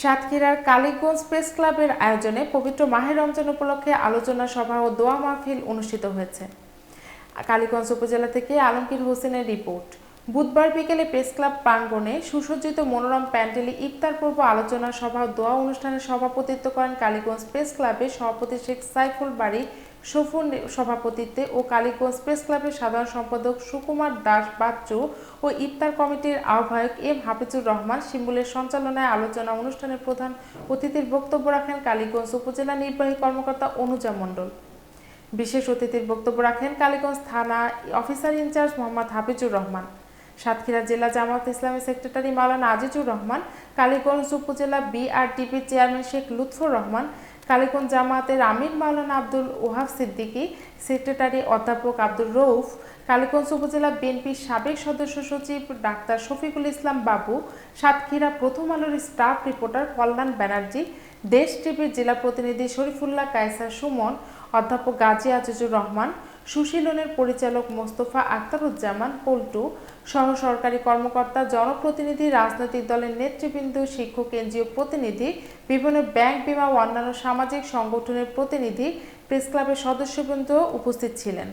সাতক্ষীরার কালীগঞ্জ প্রেস ক্লাবের আয়োজনে পবিত্র মাহের রমজান উপলক্ষে আলোচনা সভা ও দোয়া মাহফিল অনুষ্ঠিত হয়েছে। কালীগঞ্জ উপজেলা থেকে আলমগীর হোসেনের রিপোর্ট। বুধবার বিকেলে প্রেস ক্লাব প্রাঙ্গণে সুসজ্জিত মনোরম প্যান্ডেলে ইফতার পূর্ব আলোচনা সভা দোয়া অনুষ্ঠানে সভাপতিত্ব করেন কালীগঞ্জ প্রেস ক্লাবের সভাপতি শেখ সাইফুল বাড়ি সফুর সভাপতিত্বে ও কালীগঞ্জ প্রেস ক্লাবের সাধারণ সম্পাদক সুকুমার দাস বাচ্চু ও ইফতার কমিটির আহ্বায়ক এম হাফিজুর রহমান শিমুলের সঞ্চালনায় আলোচনা অনুষ্ঠানের প্রধান অতিথির বক্তব্য রাখেন কালীগঞ্জ উপজেলা নির্বাহী কর্মকর্তা অনুজা মণ্ডল। বিশেষ অতিথির বক্তব্য রাখেন কালীগঞ্জ থানা officer in charge Mohammad Hafizur Rahman. Satkhira জেলা জামাত ইসলামী সেক্রেটারি মাওলানা আজিজুর রহমান, কালীগঞ্জ উপজেলা বিআরটিপি চেয়ারম্যান শেখ লুৎফর রহমান কালীগঞ্জ জামাতের আমির মাওলানা আব্দুল ওহাব সিদ্দিকী, সেক্রেটারি অধ্যাপক আব্দুল রৌফ কালীগঞ্জ উপজেলা বিএনপির সাবেক সদস্য সচিব ডাক্তার শফিকুল ইসলাম বাবু, সাতক্ষীরা প্রথম আলোর স্টাফ রিপোর্টার কল্যাণ ব্যানার্জি, দেশ টিভির জেলা প্রতিনিধি শরীফুল্লাহ কায়সার সুমন, অধ্যাপক গাজী আজিজুর রহমান সুশীলনের পরিচালক মোস্তফা আখতারুজ্জামান পল্টু, সহ সরকারি কর্মকর্তা, জনপ্রতিনিধি, রাজনৈতিক দলের নেতৃবৃন্দ, শিক্ষক, এনজিও প্রতিনিধি, বিভিন্ন ব্যাংক বিমা ও অন্যান্য সামাজিক সংগঠনের প্রতিনিধি, প্রেস ক্লাবের সদস্যবৃন্দ উপস্থিত ছিলেন।